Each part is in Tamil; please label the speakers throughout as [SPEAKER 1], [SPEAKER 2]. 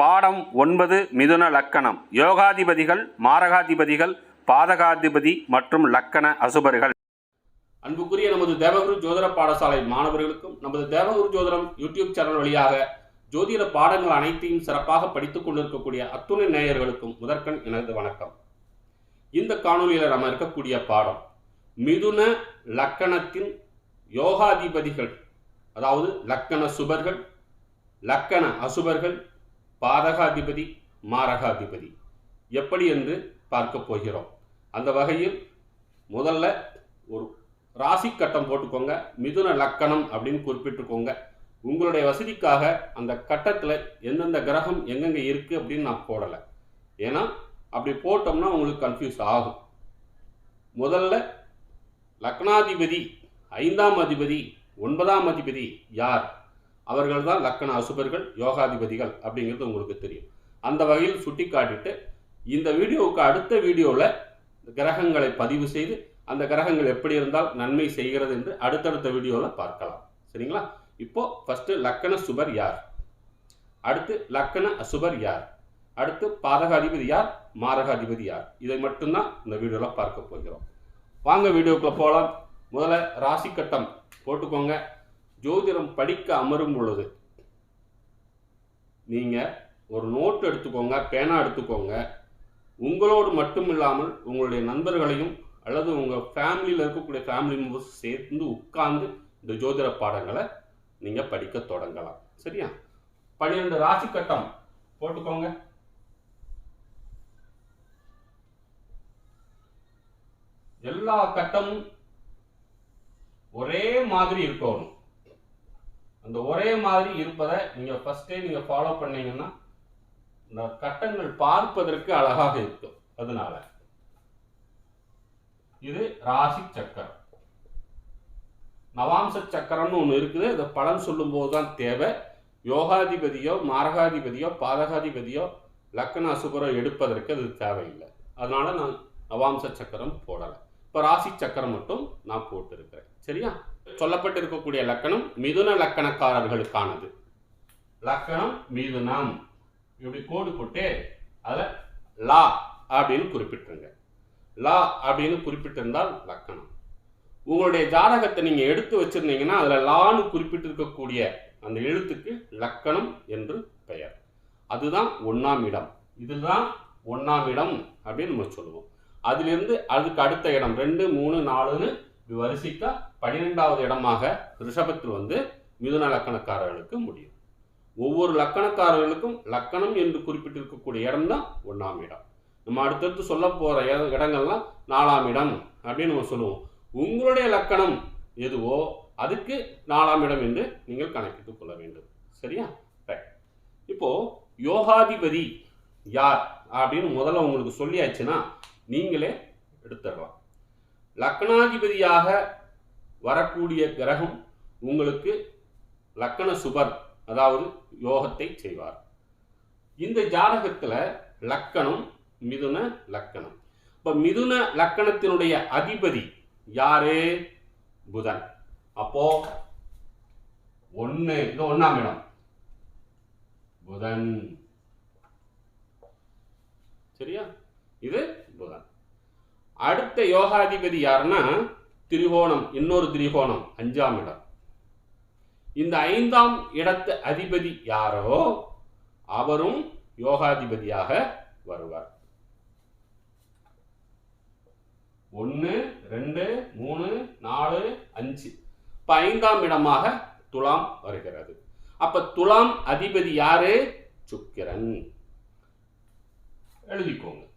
[SPEAKER 1] பாடம் ஒன்பது மிதுன லக்கணம். யோகாதிபதிகள் மாரகாதிபதிகள் பாதகாதிபதி மற்றும் லக்கண அசுபர்கள்.
[SPEAKER 2] அன்புக்குரிய நமது தேவகுரு ஜோதிட பாடசாலை மாணவர்களுக்கும் நமது தேவகுரு ஜோதிடம் யூடியூப் சேனல் வழியாக ஜோதிட பாடங்கள் அனைத்தையும் சிறப்பாக படித்துக் கொண்டிருக்கக்கூடிய அத்துணை நேயர்களுக்கும் முதற்கண் எனது வணக்கம். இந்த காணொலியில் நம்ம இருக்கக்கூடிய பாடம் மிதுன லக்கணத்தின் யோகாதிபதிகள் அதாவது லக்கண சுபர்கள் லக்கண அசுபர்கள் பாதகாதிபதி மாரகாதிபதி. எப்படி என்று பார்க்க போகிறோம். அந்த வகையில் முதல்ல ஒரு ராசி கட்டம் போட்டுக்கோங்க. மிதுன லக்கணம் அப்படின்னு குறிப்பிட்டுக்கோங்க. உங்களுடைய வசதிக்காக அந்த கட்டத்தில் எந்தெந்த கிரகம் எங்கெங்கே இருக்குது அப்படின்னு நான் போடலை. ஏன்னா அப்படி போட்டோம்னா உங்களுக்கு கன்ஃபியூஸ் ஆகும். முதல்ல லக்னாதிபதி ஐந்தாம் அதிபதி ஒன்பதாம் அதிபதி யார்? அவர்கள் தான் லக்கண அசுபர்கள் யோகாதிபதிகள் அப்படிங்கிறது உங்களுக்கு தெரியும். அந்த வகையில் சுட்டி காட்டிட்டு இந்த வீடியோவுக்கு அடுத்த வீடியோவில் கிரகங்களை பதிவு செய்து அந்த கிரகங்கள் எப்படி இருந்தால் நன்மை செய்கிறது என்று அடுத்தடுத்த வீடியோவில் பார்க்கலாம். சரிங்களா? இப்போ ஃபஸ்ட்டு லக்கண சுபர் யார்? அடுத்து லக்கண அசுபர் யார்? அடுத்து பாதகாதிபதி யார்? மாரகாதிபதி யார்? இதை மட்டும்தான் இந்த வீடியோவில் பார்க்க போகிறோம். வாங்க வீடியோக்குள்ளே போகலாம் முதல்ல ராசி கட்டம் போட்டுக்கோங்க. ஜோதிடம் படிக்க அமரும் பொழுது நீங்கள் ஒரு நோட் எடுத்துக்கோங்க பேனா எடுத்துக்கோங்க. உங்களோடு மட்டும் இல்லாமல் உங்களுடைய நண்பர்களையும் அல்லது உங்கள் ஃபேமிலியில் இருக்கக்கூடிய ஃபேமிலி மெம்பர்ஸ் சேர்ந்து உட்கார்ந்து இந்த ஜோதிட பாடங்களை நீங்கள் படிக்க தொடங்கலாம். சரியா? பன்னிரெண்டு ராசி கட்டம் போட்டுக்கோங்க. எல்லா கட்டமும் ஒரே மாதிரி இருக்கணும். அந்த ஒரே மாதிரி இருப்பதை நீங்கள் ஃபஸ்ட்டே நீங்கள் ஃபாலோ பண்ணீங்கன்னா இந்த கட்டங்கள் பார்ப்பதற்கு அழகாக இருக்கும். அதனால இது ராசி சக்கரம். நவாம்ச சக்கரம்னு ஒன்று இருக்குது. இதை பலன் சொல்லும்போது தான் தேவை. யோகாதிபதியோ மாரகாதிபதியோ பாதகாதிபதியோ லக்கண அசுபரோ எடுப்பதற்கு அது தேவையில்லை. அதனால நான் நவாம்ச சக்கரம் போடலை. இப்போ ராசி சக்கரம் மட்டும் நான் போட்டிருக்கிறேன். சரியா? சொல்லப்பட்டிருக்கக்கூடிய லக்கணம் மிதுன லக்கணக்காரர்களுக்கானது. லக்கணம் மிதுனம். இப்படி கோடு போட்டு அதில் லா அப்படின்னு குறிப்பிட்டுருங்க. லா அப்படின்னு குறிப்பிட்டிருந்தால் லக்கணம். உங்களுடைய ஜாதகத்தை நீங்கள் எடுத்து வச்சிருந்தீங்கன்னா அதில் லான்னு குறிப்பிட்டிருக்கக்கூடிய அந்த எழுத்துக்கு லக்கணம் என்று பெயர். அதுதான் ஒன்றாம் இடம். இதுதான் ஒன்றாம் இடம் அப்படின்னு நம்ம சொல்லுவோம். அதிலிருந்து அதுக்கு அடுத்த இடம் ரெண்டு மூணு நாலுன்னு வரிசைக்காக பனிரெண்டாவது பன்னிரெண்டாவது இடமாக ரிஷபத்தில் வந்து மிதுன லக்கணக்காரர்களுக்கு முடியும். ஒவ்வொரு லக்கணக்காரர்களுக்கும் லக்கணம் என்று குறிப்பிட்டிருக்கக்கூடிய இடம் தான் ஒன்றாம் இடம். நம்ம அடுத்தடுத்து சொல்ல போகிற இடங்கள்லாம் நாலாம் இடம் அப்படின்னு நம்ம சொல்லுவோம். உங்களுடைய லக்கணம் எதுவோ அதுக்கு நாலாம் இடம் என்று நீங்கள் கணக்கிட்டுக் கொள்ள வேண்டும். சரியா? ரைட் இப்போ யோகாதிபதி யார் அப்படின்னு முதல்ல உங்களுக்கு சொல்லியாச்சுன்னா நீங்களே எடுத்துடலாம். லக்னாதிபதியாக வரக்கூடிய கிரகம் உங்களுக்கு லக்கண சுபர் அதாவது யோகத்தை செய்வார். இந்த ஜாதகத்தில் லக்கணம் மிதுன லக்கணம். இப்போ மிதுன லக்கணத்தினுடைய அதிபதி யாரு? புதன். அப்போ ஒன்று இது ஒன்றாம் இடம். புதன். சரியா? இது புதன். அடுத்த யோகாதிபதி யாருன்னா திரிகோணம் இன்னொரு திரிகோணம் அஞ்சாம் இடம். இந்த ஐந்தாம் இடத்து அதிபதி யாரோ? அவரும் யோகாதிபதியாக வருவார். ஒன்று ரெண்டு மூணு நாலு அஞ்சு. இப்போ ஐந்தாம் இடமாக துலாம் வருகிறது. அப்ப துலாம் அதிபதி யாரு? சுக்கிரன். எழுதிக்கோங்க.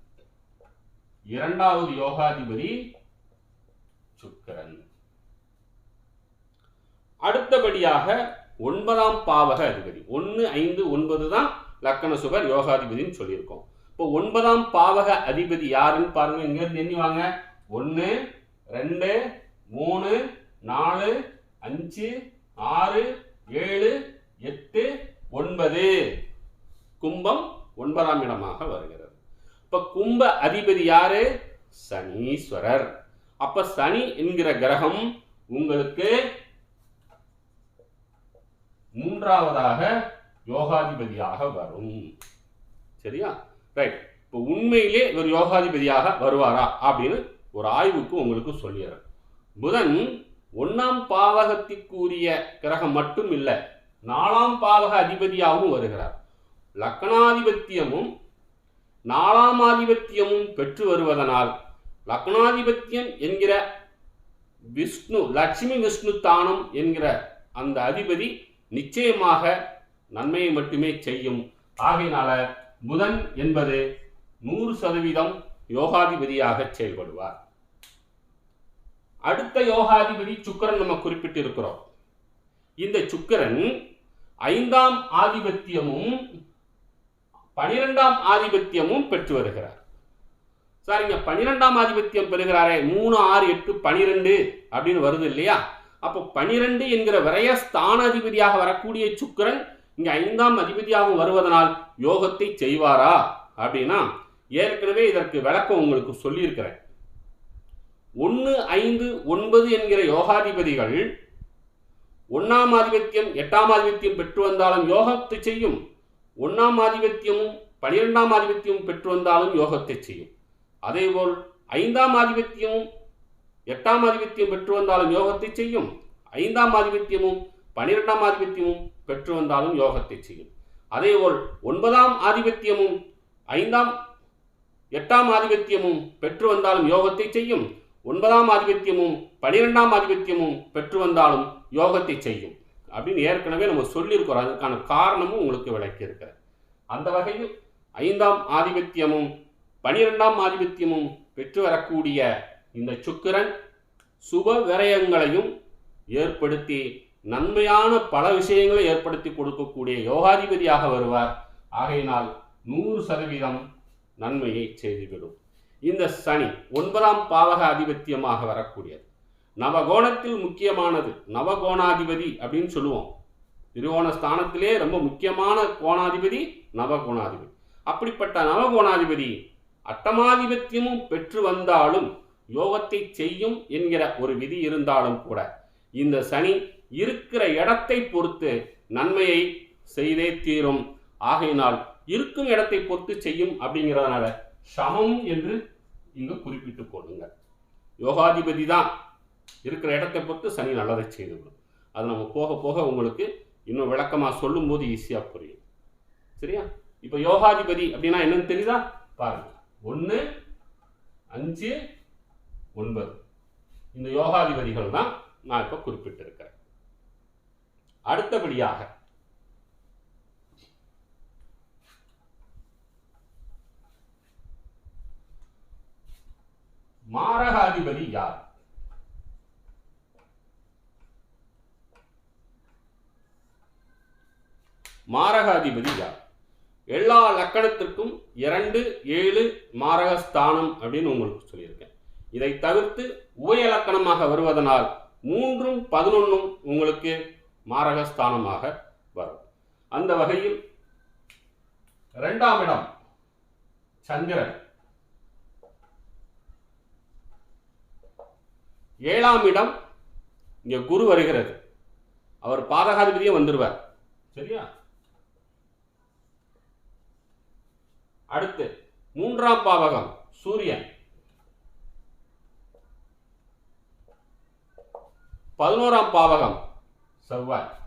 [SPEAKER 2] இரண்டாவது யோகாதிபதி சுக்கிரன் அடுத்தபடியாக ஒன்பதாம் பாவக அதிபதி. ஒன்று ஐந்து ஒன்பது தான் லக்கண சுபர் யோகாதிபதினு சொல்லியிருக்கோம். இப்போ ஒன்பதாம் பாவக அதிபதி யாருன்னு பாருங்க இங்கேருந்து எண்ணி வாங்க. ஒன்று ரெண்டு மூணு நாலு அஞ்சு ஆறு ஏழு எட்டு ஒன்பது. கும்பம் ஒன்பதாம் இடமாக வருகிறது. இப்போ கும்ப அதிபதி யாரு? சனீஸ்வரர். அப்ப சனி என்கிற கிரகம் உங்களுக்கு மூன்றாவதாக யோகாதிபதியாக வரும். சரியா? ரைட் இப்போ உண்மையிலே இவர் யோகாதிபதியாக வருவாரா அப்படின்னு ஒரு ஆய்வுக்கு உங்களுக்கு சொல்லிடுறேன். புதன் ஒன்றாம் பாவகத்திற்குரிய கிரகம் மட்டும் இல்லை நாலாம் பாவக அதிபதியாகவும் வருகிறார். லக்னாதிபத்தியமும் நாலாம் ஆதிபத்தியமும் பெற்று வருவதனால் லக்னாதிபத்தியம் என்கிற விஷ்ணு லட்சுமி விஷ்ணு தானம் என்கிற அந்த அதிபதி நிச்சயமாக நன்மையை மட்டுமே செய்யும். ஆகையினால புதன் என்பது நூறு சதவீதம் யோகாதிபதியாக செயல்படுவார். அடுத்த யோகாதிபதி சுக்கிரன் நம்ம குறிப்பிட்டு இருக்கிறோம் இந்த சுக்கிரன் ஐந்தாம் ஆதிபத்தியமும் பனிரெண்டாம் ஆதிபத்தியமும் பெற்று வருகிறார். சார் இங்க பனிரெண்டாம் ஆதிபத்தியம் பெறுகிறாரே மூணு ஆறு எட்டு பனிரெண்டு அப்படின்னு வருது இல்லையா? அப்போ பனிரெண்டு என்கிற விரைய ஸ்தானாதிபதியாக வரக்கூடிய சுக்கிரன் இங்க ஐந்தாம் அதிபதியாகவும் வருவதனால் யோகத்தை செய்வாரா? அப்படின்னா ஏற்கனவே இதற்கு விளக்கம் உங்களுக்கு சொல்லியிருக்கிறேன். ஒன்று ஐந்து ஒன்பது என்கிற யோகாதிபதிகள் ஒன்னாம் ஆதிபத்தியம் எட்டாம் ஆதிபத்தியம் பெற்று வந்தாலும் யோகத்தை செய்யும். ஒன்னாம் ஆதிபத்தியமும் பனிரெண்டாம் ஆதிபத்தியமும் பெற்று வந்தாலும் யோகத்தை செய்யும். அதேபோல் ஐந்தாம் ஆதிபத்தியமும் எட்டாம் ஆதிபத்தியம் பெற்று வந்தாலும் யோகத்தை செய்யும். ஐந்தாம் ஆதிபத்தியமும் பனிரெண்டாம் ஆதிபத்தியமும் பெற்று வந்தாலும் யோகத்தை செய்யும். அதேபோல் ஒன்பதாம் ஆதிபத்தியமும் ஐந்தாம் எட்டாம் ஆதிபத்தியமும் பெற்று வந்தாலும் யோகத்தை செய்யும். ஒன்பதாம் ஆதிபத்தியமும் பனிரெண்டாம் ஆதிபத்தியமும் பெற்று வந்தாலும் யோகத்தை செய்யும். அப்படின்னு ஏற்கனவே நம்ம சொல்லியிருக்கிறோம். அதுக்கான காரணமும் உங்களுக்கு விளக்கியிருக்கிறேன் அந்த வகையில் ஐந்தாம் ஆதிபத்தியமும் பனிரெண்டாம் ஆதிபத்தியமும் பெற்று வரக்கூடிய இந்த சுக்கிரன் சுப விரயங்களையும் ஏற்படுத்தி நன்மையான பல விஷயங்களை ஏற்படுத்தி கொடுக்கக்கூடிய யோகாதிபதியாக வருவார். ஆகையினால் நூறு சதவீதம் நன்மையை செய்துவிடும். இந்த சனி ஒன்பதாம் பாவக ஆதிபத்தியமாக வரக்கூடியது. நவகோணத்தில் முக்கியமானது. நவகோணாதிபதி அப்படின்னு சொல்லுவோம். திருவோண ஸ்தானத்திலே ரொம்ப முக்கியமான கோணாதிபதி நவகோணாதிபதி. அப்படிப்பட்ட நவகோணாதிபதி அட்டமாதிபத்தியமும் பெற்று வந்தாலும் யோகத்தை செய்யும் என்கிற ஒரு விதி இருந்தாலும் கூட இந்த சனி இருக்கிற இடத்தை பொறுத்து நன்மையை செய்தே தீரும். ஆகையினால் இருக்கும் இடத்தை பொறுத்து செய்யும் அப்படிங்கிறதுனால சமம் என்று இங்கு குறிப்பிட்டு போடுங்கள் யோகாதிபதி தான் இருக்கிற இடத்தை பொறுத்து சனி நல்லதை செய்துவிடும் அது நம்ம போக போக உங்களுக்கு இன்னும் விளக்கமாக சொல்லும்போது ஈஸியாக புரியும். சரியா? இப்போ யோகாதிபதி அப்படின்னா என்னன்னு தெரியுதா? பாருங்க. ஒன்று அஞ்சு ஒன்பது. இந்த யோகாதிபதிகள் தான் நான் இப்போ குறிப்பிட்டிருக்கிறேன். அடுத்தபடியாக மாரகாதிபதி யார்? மாரகாதிபதி யார்? எல்லா லக்கணத்திற்கும் இரண்டு ஏழு மாரகஸ்தானம் அப்படின்னு உங்களுக்கு சொல்லியிருக்கேன். இதை தவிர்த்து உபயலக்கணமாக வருவதனால் மூன்றும் பதினொன்றும் உங்களுக்கு மாரகஸ்தானமாக வரும். அந்த வகையில் இரண்டாம் இடம் சந்திரன். ஏழாம் இடம் இங்க குரு வருகிறது. அவர் பாதகாதிபதியும் வந்துருவார். சரியா? அடுத்து மூன்றாம் பாவகம் சூரியன். பதினோராம் பாவகம் செவ்வாய்.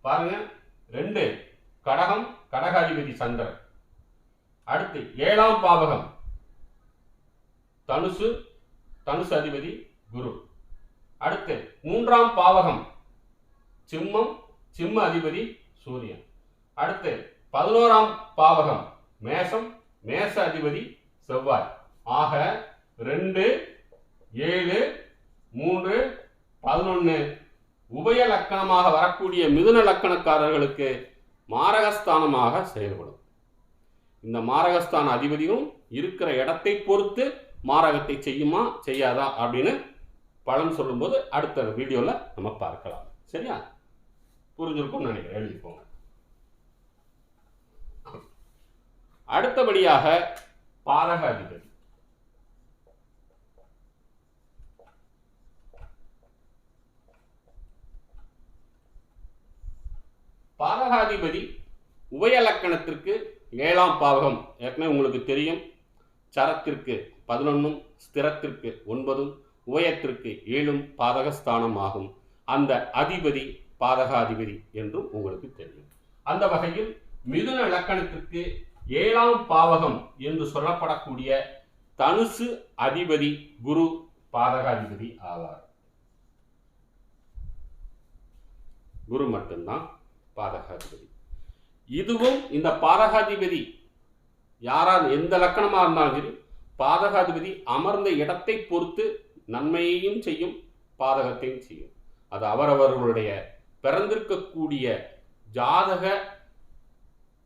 [SPEAKER 2] பாருங்க ரெண்டு கடகம் கடகாதிபதி சந்திரன். அடுத்து ஏழாம் பாவகம் தனுசு தனுசு அதிபதி குரு. அடுத்து மூன்றாம் பாவகம் சிம்மம் சிம்ம அதிபதி சூரியன். அடுத்து பதினோராம் பாவகம் மேஷம் மேச அதிபதி செவ்வாய். ஆக ரெண்டு ஏழு மூன்று பதினொன்று உபய லக்கணமாக வரக்கூடிய மிதுன லக்கணக்காரர்களுக்கு மாரகஸ்தானமாக செயல்படும். இந்த மாரகஸ்தான அதிபதியும் இருக்கிற இடத்தை பொறுத்து மாரகத்தை செய்யுமா செய்யாதா அப்படின்னு பலன் சொல்லும்போது அடுத்த வீடியோவில் நம்ம பார்க்கலாம். சரியா? புரிஞ்சிருக்கும்னு நினைக்கிறேன். எழுதிப்போங்க அடுத்தபடியாக பாதக அதிபதி பாதகாதிபதி உபயலக்கணத்திற்கு ஏழாம் பாவகம் ஏற்கனவே உங்களுக்கு தெரியும். சரத்திற்கு பதினொன்னும் ஸ்திரத்திற்கு ஒன்பதும் உபயத்திற்கு ஏழும் பாதகஸ்தானம் ஆகும். அந்த அதிபதி பாதகாதிபதி என்றும் உங்களுக்கு தெரியும். அந்த வகையில் மிதுன லக்கணத்திற்கு ஏழாம் பாவகம் என்று சொல்லப்படக்கூடிய தனுசு அதிபதி குரு பாதகாதிபதி ஆவார். குரு மட்டும்தான் பாதகாதிபதி. இதுவும் இந்த பாதகாதிபதி யாரால் எந்த லக்கணமாக இருந்தாலும் சரி பாதகாதிபதி அமர்ந்த இடத்தை பொறுத்து நன்மையையும் செய்யும் பாதகத்தையும் செய்யும். அது அவரவர்களுடைய பிறந்திருக்கக்கூடிய ஜாதக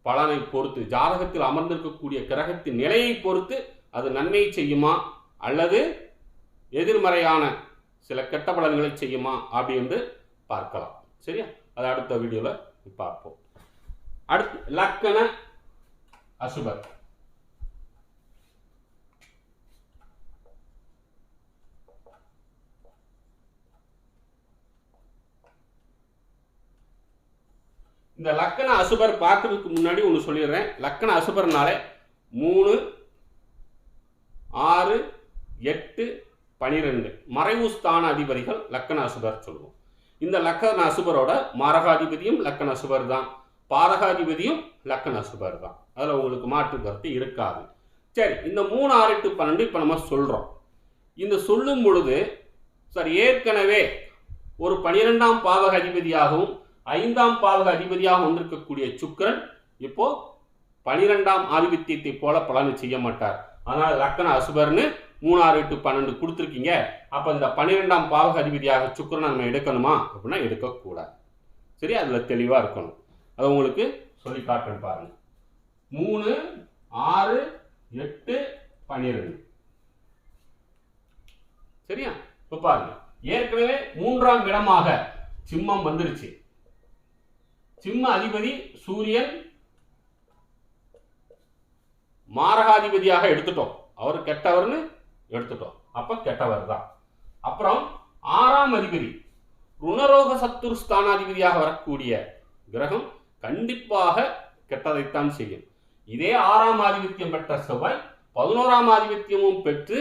[SPEAKER 2] பலனை பொறுத்து ஜாதகத்தில் அமர்ந்திருக்கக்கூடிய கிரகத்தின் நிலையை பொறுத்து அது நன்மையை செய்யுமா? அல்லது எதிர்மறையான சில கெட்ட பலன்களை செய்யுமா? அப்படி என்று பார்க்கலாம். சரியா? அது அடுத்த வீடியோவில் பார்ப்போம். அடுத்து லக்கண அசுபர். இந்த லக்கண அசுபர் பார்க்கறதுக்கு முன்னாடி ஒன்று சொல்லிடுறேன். லக்கண அசுபர்னாலே மூணு ஆறு எட்டு பனிரெண்டு. மறைவு ஸ்தான அதிபதிகள் லக்கண அசுபர் சொல்லுவோம். இந்த லக்கண அசுபரோட மரகாதிபதியும் லக்கண அசுபர் தான். பாதகாதிபதியும் லக்கண அசுபர் தான். அதில் உங்களுக்கு மாற்று கருத்து இருக்காது. சரி இந்த மூணு ஆறு எட்டு பன்னெண்டு இப்போ நம்ம சொல்கிறோம் இந்த சொல்லும் பொழுது சார் ஏற்கனவே ஒரு பனிரெண்டாம் பாவக அதிபதியாகவும் ஐந்தாம் பாவக அதிபதியாக வந்திருக்கக்கூடிய சுக்கரன் இப்போ பனிரெண்டாம் ஆதிபத்தியத்தை போல பலனை செய்ய மாட்டார். அதனால் லக்கண அசுபர்னு மூணு ஆறு எட்டு பன்னெண்டு கொடுத்துருக்கீங்க. அப்போ இந்த பன்னிரெண்டாம் பாவக அதிபதியாக சுக்கிரனை நம்ம எடுக்கணுமா? அப்படின்னா எடுக்கக்கூடாது. சரி அதில் தெளிவாக இருக்கணும். அதை உங்களுக்கு சொல்லி காட்டுறேன் பாருங்க. மூணு ஆறு எட்டு பன்னிரெண்டு சரியா? இப்போ பாருங்க. ஏற்கனவே மூன்றாம் இடமாக சிம்மம் வந்துருச்சு. சிம்ம அதிபதி சூரியன் மாரகாதிபதியாக எடுத்துட்டோம். அவர் கெட்டவர்னு எடுத்துட்டோம். அப்ப கெட்டவர் தான். அப்புறம் ஆறாம் அதிபதி ருணரோக சத்துரு ஸ்தானாதிபதியாக வரக்கூடிய கிரகம் கண்டிப்பாக கெட்டதைத்தான் செய்யும். இதே ஆறாம் ஆதிபத்தியம் பெற்ற செவ்வாய் பதினோராம் ஆதிபத்தியமும் பெற்று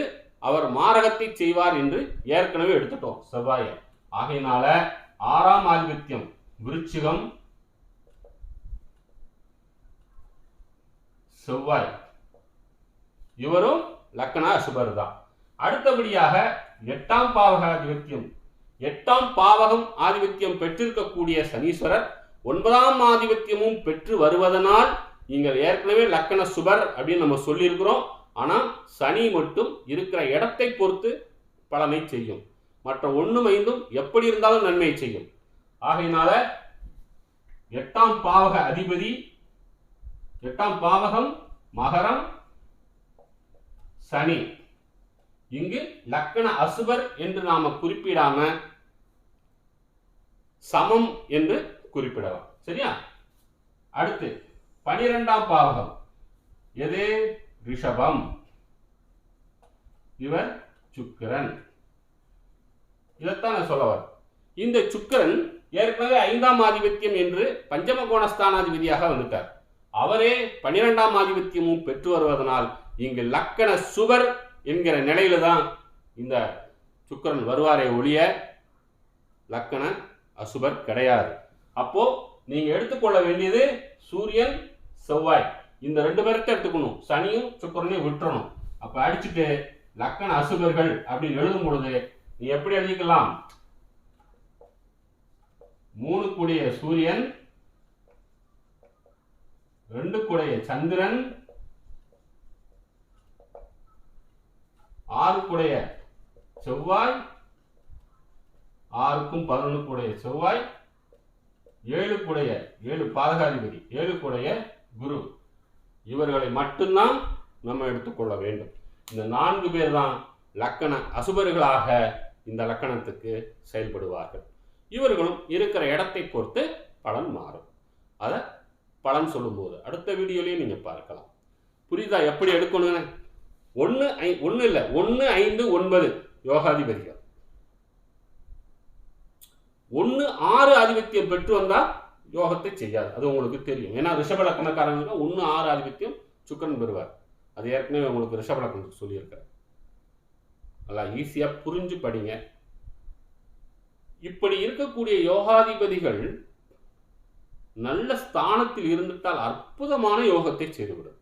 [SPEAKER 2] அவர் மாரகத்தை செய்வார் என்று ஏற்கனவே எடுத்துட்டோம் செவ்வாயை. ஆகையினால ஆறாம் ஆதிபத்தியம் விருச்சிகம் செவ்வாய். இவரும் லக்கண அசுபர் தான். அடுத்தபடியாக எட்டாம் பாவக ஆதிபத்தியம் எட்டாம் பாவகம் ஆதிபத்தியம் பெற்றிருக்கக்கூடிய சனீஸ்வரர் ஒன்பதாம் ஆதிபத்தியமும் பெற்று வருவதனால் நீங்கள் ஏற்கனவே லக்கண சுபர் அப்படின்னு நம்ம சொல்லியிருக்கிறோம். ஆனால் சனி மட்டும் இருக்கிற இடத்தை பொறுத்து பலனை செய்யும். மற்ற ஒன்றும் ஐந்தும் எப்படி இருந்தாலும் நன்மையை செய்யும். ஆகையினால எட்டாம் பாவக அதிபதி எட்டாம் பாவகம் மகரம் சனி. இங்கு லக்கண அசுபர் என்று நாம குறிப்பிடாம சமம் என்று குறிப்பிடலாம். சரியா? அடுத்து பனிரெண்டாம் பாவகம். எது? ரிஷபம். இவர் சுக்கிரன். இதைத்தான் நான் சொல்ல வரேன். இந்த சுக்கிரன் ஏற்கனவே ஐந்தாம் ஆதிபத்தியம் என்று பஞ்சம கோணஸ்தானாதிபதியாக வந்துட்டார் அவரே பன்னிரெண்டாம் ஆதிபத்தியமும் பெற்று வருவதனால் இங்கு லக்கண சுவர் என்கிற நிலையில தான் இந்த சுக்கிரன் வருவாரே ஒழிய லக்கண அசுபர் கிடையாது. அப்போ நீங்க எடுத்துக்கொள்ள வேண்டியது சூரியன் செவ்வாய். இந்த ரெண்டு பேர்த்த எடுத்துக்கணும். சனியும் சுக்கிரனையும் விட்டுறணும். அப்ப அடிச்சுட்டு லக்கண அசுபர்கள் அப்படின்னு எழுதும் பொழுது நீ எப்படி எழுதிக்கலாம்? மூணு கூடிய சூரியன் ரெண்டு கூடைய. சந்திரன் ஆறு கூடைய. செவ்வாய் ஆறுக்கும் பதினொன்று கூடைய. செவ்வாய் ஏழு கூடைய. ஏழு பாதகாதிபதி. ஏழு கூடைய குரு. இவர்களை மட்டும்தான் நம்ம எடுத்துக்கொள்ள வேண்டும். இந்த நான்கு பேர் தான் லக்கண அசுபர்களாக இந்த லக்கணத்துக்கு செயல்படுவார்கள். இவர்களும் இருக்கிற இடத்தை பொறுத்து பலன் மாறும். அதை பலன் சொல்லும்போது. அடுத்த வீடியோலையும் நீங்கள் பார்க்கலாம். புரியுதா? எப்படி எடுக்கணும்னு? ஒன்று ஐ ஒன்று இல்லை. ஒன்று ஐந்து ஒன்பது யோகாதிபதிகள். ஒன்று ஆறு ஆதிபத்தியம் பெற்று வந்தால் யோகத்தை செய்யாது. அது உங்களுக்கு தெரியும். ஏன்னா ரிஷப லக்கணக்காரங்களுக்கு ஒன்று ஆறு ஆதிபத்தியம் சுக்கரன் பெறுவார். அது ஏற்கனவே உங்களுக்கு ரிஷப லக்கணத்துக்கு சொல்லியிருக்கிறேன். நல்லா ஈஸியாக புரிஞ்சு படிங்க. இப்படி இருக்கக்கூடிய யோகாதிபதிகள் நல்ல ஸ்தானத்தில் இருந்துட்டால் அற்புதமான யோகத்தை செய்துவிடும்.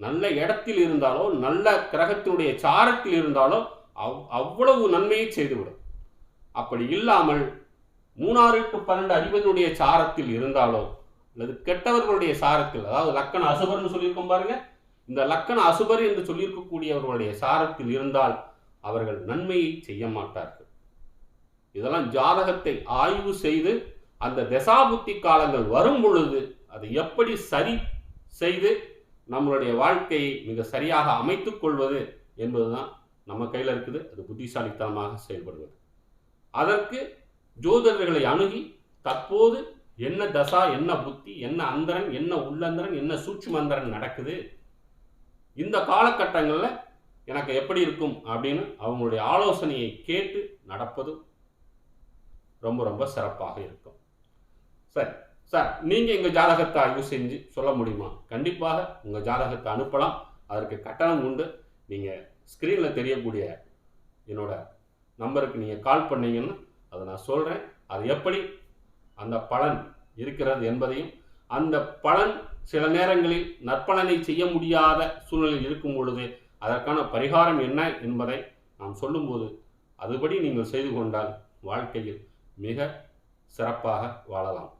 [SPEAKER 2] நல்ல இடத்தில் இருந்தாலோ நல்ல கிரகத்தினுடைய சாரத்தில் இருந்தாலோ அவ் அவ்வளவு நன்மையை செய்துவிடும். அப்படி இல்லாமல் மூணாறு டு பன்னெண்டு அதிபதியுடைய சாரத்தில் இருந்தாலோ அல்லது கெட்டவர்களுடைய சாரத்தில் அதாவது லக்கண அசுபர்னு சொல்லியிருக்கோம் பாருங்க. இந்த லக்கண அசுபர் என்று சொல்லியிருக்கக்கூடியவர்களுடைய சாரத்தில் இருந்தால் அவர்கள் நன்மையை செய்ய மாட்டார்கள். இதெல்லாம் ஜாதகத்தை ஆய்வு செய்து அந்த தசாபுத்தி காலங்கள் வரும் பொழுது அதை எப்படி சரி செய்து நம்மளுடைய வாழ்க்கையை மிக சரியாக அமைத்துக் கொள்வது என்பதுதான் நம்ம கையில் இருக்குது. அது புத்திசாலித்தனமாக செயல்படுவது. அதற்கு ஜோதிடர்களை அணுகி தற்போது என்ன தசா என்ன புத்தி என்ன அந்தரன் என்ன உள்ளந்தரன் என்ன சூட்சுமந்தரன் நடக்குது? இந்த காலகட்டங்களில் எனக்கு எப்படி இருக்கும் அப்படின்னு அவங்களுடைய ஆலோசனையை கேட்டு நடப்பது ரொம்ப ரொம்ப சிறப்பாக இருக்கும். சரி. சார் நீங்கள் எங்கள் ஜாதகத்தை ஆய்வு செஞ்சு சொல்ல முடியுமா? கண்டிப்பாக உங்கள் ஜாதகத்தை அனுப்பலாம். அதற்கு கட்டணம் உண்டு. நீங்கள் ஸ்க்ரீனில் தெரியக்கூடிய என்னோட நம்பருக்கு நீங்கள் கால் பண்ணீங்கன்னா அதை நான் சொல்கிறேன் அது எப்படி? அந்த பலன் இருக்கிறது என்பதையும் அந்த பலன் சில நேரங்களில் நற்பலனை செய்ய முடியாத சூழ்நிலையில் இருக்கும் பொழுது அதற்கான பரிகாரம் என்ன என்பதை நாம் சொல்லும்போது அதுபடி நீங்கள் செய்து கொண்டால் வாழ்க்கையில் மிக சிறப்பாக வாழலாம்.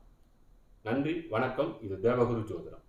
[SPEAKER 2] நன்றி வணக்கம். இது தேவகுரு ஜோதிடம்.